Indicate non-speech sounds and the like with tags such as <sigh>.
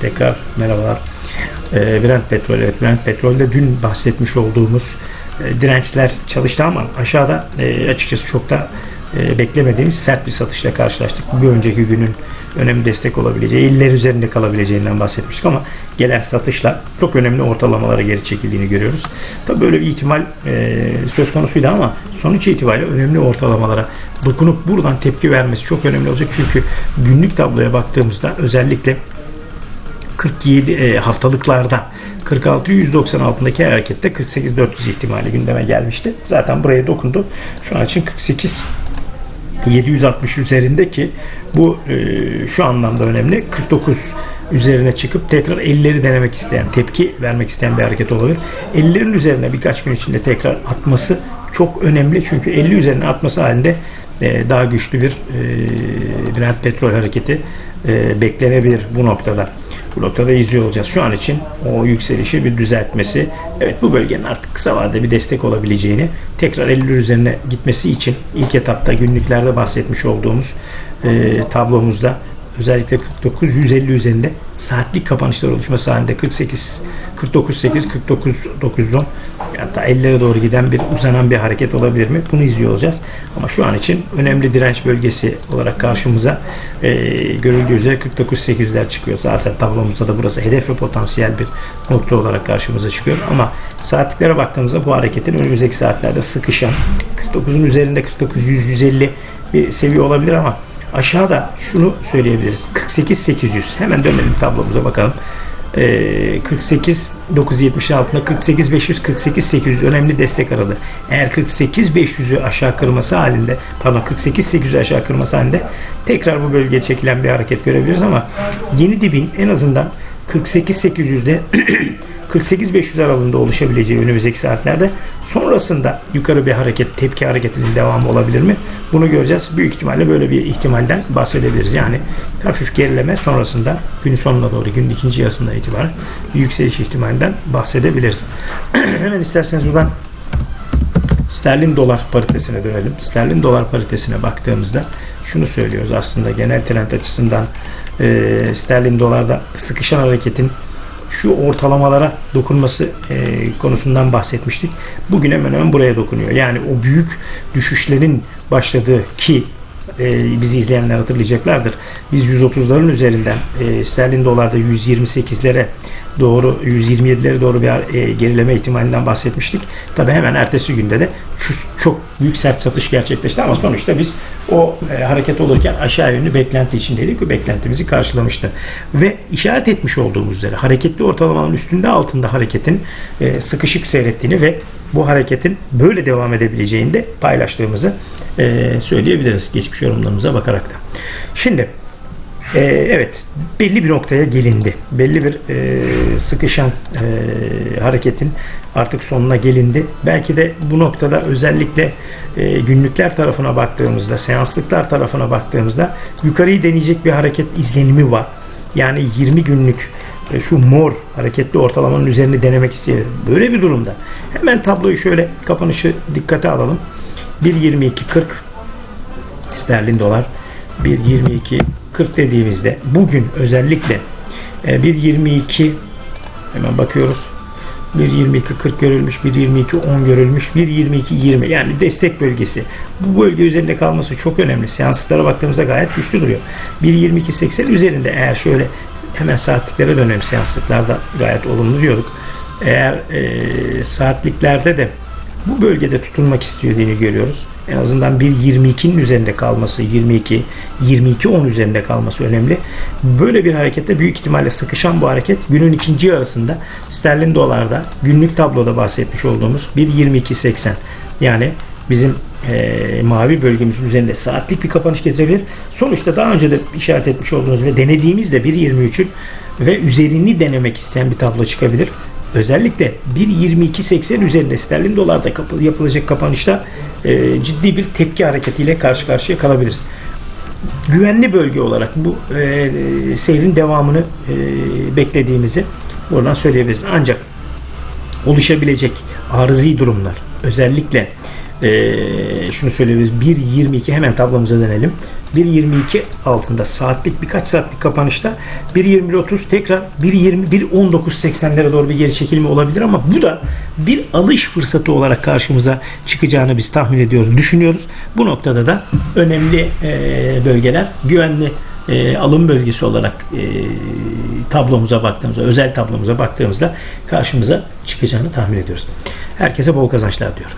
Tekrar merhabalar. Ee, Brent Petrol, evet Brent Petrol'de dün bahsetmiş olduğumuz e, dirençler çalıştı ama aşağıda e, açıkçası çok da e, beklemediğimiz sert bir satışla karşılaştık. Bir önceki günün önemli destek olabileceği, iller üzerinde kalabileceğinden bahsetmiştik ama gelen satışla çok önemli ortalamalara geri çekildiğini görüyoruz. Tabii böyle bir ihtimal e, söz konusuydu ama sonuç itibariyle önemli ortalamalara dokunup buradan tepki vermesi çok önemli olacak. Çünkü günlük tabloya baktığımızda özellikle 47 e, haftalıklarda 46 190 altındaki harekette 48 400 ihtimali gündeme gelmişti. Zaten buraya dokundu. Şu an için 48 760 üzerindeki bu e, şu anlamda önemli. 49 üzerine çıkıp tekrar 50'leri denemek isteyen, tepki vermek isteyen bir hareket olabilir. 50'lerin üzerine birkaç gün içinde tekrar atması çok önemli. Çünkü 50 üzerine atması halinde e, daha güçlü bir e, Brent petrol hareketi e, beklenebilir bu noktada. Bu noktada izliyor olacağız. Şu an için o yükselişi bir düzeltmesi, evet bu bölgenin artık kısa vadede bir destek olabileceğini, tekrar 50 üzerine gitmesi için ilk etapta günlüklerde bahsetmiş olduğumuz e, tablomuzda özellikle 49 150 üzerinde saatlik kapanışlar oluşması halinde 48 49 8 49 910 hatta 50'lere doğru giden bir uzanan bir hareket olabilir mi? Bunu izliyor olacağız. Ama şu an için önemli direnç bölgesi olarak karşımıza e, görüldüğü üzere 49 8'ler çıkıyor. Zaten tablomuzda da burası hedef ve potansiyel bir nokta olarak karşımıza çıkıyor. Ama saatliklere baktığımızda bu hareketin önümüzdeki saatlerde sıkışan 49'un üzerinde 49 100 150 bir seviye olabilir ama Aşağıda şunu söyleyebiliriz. 48 800. Hemen dönelim tablomuza bakalım. Ee, 48 970 altında 48 500 48 800 önemli destek aradı. Eğer 48 500'ü aşağı kırması halinde pardon 48 800'ü aşağı kırması halinde tekrar bu bölgeye çekilen bir hareket görebiliriz ama yeni dibin en azından 48 800'de 48-500 aralığında oluşabileceği önümüzdeki saatlerde sonrasında yukarı bir hareket, tepki hareketinin devamı olabilir mi? Bunu göreceğiz. Büyük ihtimalle böyle bir ihtimalden bahsedebiliriz. Yani hafif gerileme sonrasında gün sonuna doğru gün ikinci yarısından itibaren bir yükseliş ihtimalinden bahsedebiliriz. <clears throat> Hemen isterseniz buradan sterlin dolar paritesine dönelim. Sterlin dolar paritesine baktığımızda şunu söylüyoruz aslında genel trend açısından e, sterlin dolarda sıkışan hareketin şu ortalamalara dokunması e, konusundan bahsetmiştik. Bugün hemen hemen buraya dokunuyor. Yani o büyük düşüşlerin başladığı ki e, bizi izleyenler hatırlayacaklardır. Biz 130'ların üzerinden e, sterlin dolarda 128'lere doğru 127'lere doğru bir e, gerileme ihtimalinden bahsetmiştik. Tabi hemen ertesi günde de şu çok büyük sert satış gerçekleşti ama sonuçta biz o e, hareket olurken aşağı yönlü beklenti içindeydik ve beklentimizi karşılamıştı. Ve işaret etmiş olduğumuz üzere hareketli ortalamanın üstünde altında hareketin e, sıkışık seyrettiğini ve bu hareketin böyle devam edebileceğini de paylaştığımızı e, söyleyebiliriz geçmiş yorumlarımıza bakarak da. Şimdi e, evet belli bir noktaya gelindi. Belli bir e, sıkışan e, hareketin artık sonuna gelindi. Belki de bu noktada özellikle e, günlükler tarafına baktığımızda, seanslıklar tarafına baktığımızda yukarıyı deneyecek bir hareket izlenimi var. Yani 20 günlük e, şu mor hareketli ortalamanın üzerine denemek isteyelim. Böyle bir durumda hemen tabloyu şöyle kapanışı dikkate alalım. 1.22.40 sterlin dolar 1.22 40 dediğimizde bugün özellikle 1.22 e, hemen bakıyoruz. 1.22 40 görülmüş 1.22 10 görülmüş 1.22 20 yani destek bölgesi. Bu bölge üzerinde kalması çok önemli. Seanslara baktığımızda gayet güçlü duruyor. 1.22 80 üzerinde eğer şöyle hemen saatliklere dönelim. Seanslıklarda gayet olumlu diyorduk. Eğer e, saatliklerde de bu bölgede tutunmak istediğini görüyoruz. En azından 1.22'nin üzerinde kalması, 22, 22-10 üzerinde kalması önemli. Böyle bir harekette büyük ihtimalle sıkışan bu hareket günün ikinci yarısında sterlin dolarda günlük tabloda bahsetmiş olduğumuz 1.22.80 yani bizim e, mavi bölgemizin üzerinde saatlik bir kapanış getirebilir. Sonuçta daha önce de işaret etmiş olduğunuz ve denediğimizde 1.23'ün ve üzerini denemek isteyen bir tablo çıkabilir. Özellikle 1.22.80 üzerinde sterlin dolarda yapılacak kapanışta e, ciddi bir tepki hareketiyle karşı karşıya kalabiliriz. Güvenli bölge olarak bu e, seyrin devamını e, beklediğimizi buradan söyleyebiliriz. Ancak oluşabilecek arızi durumlar özellikle e, şunu söyleyebiliriz 1.22 hemen tablomuza dönelim 1.22 altında saatlik birkaç saatlik kapanışta 1.21.30 tekrar 1.20 1.19.80'lere doğru bir geri çekilme olabilir ama bu da bir alış fırsatı olarak karşımıza çıkacağını biz tahmin ediyoruz, düşünüyoruz. Bu noktada da önemli e, bölgeler güvenli e, alım bölgesi olarak e, tablomuza baktığımızda, özel tablomuza baktığımızda karşımıza çıkacağını tahmin ediyoruz. Herkese bol kazançlar diyorum.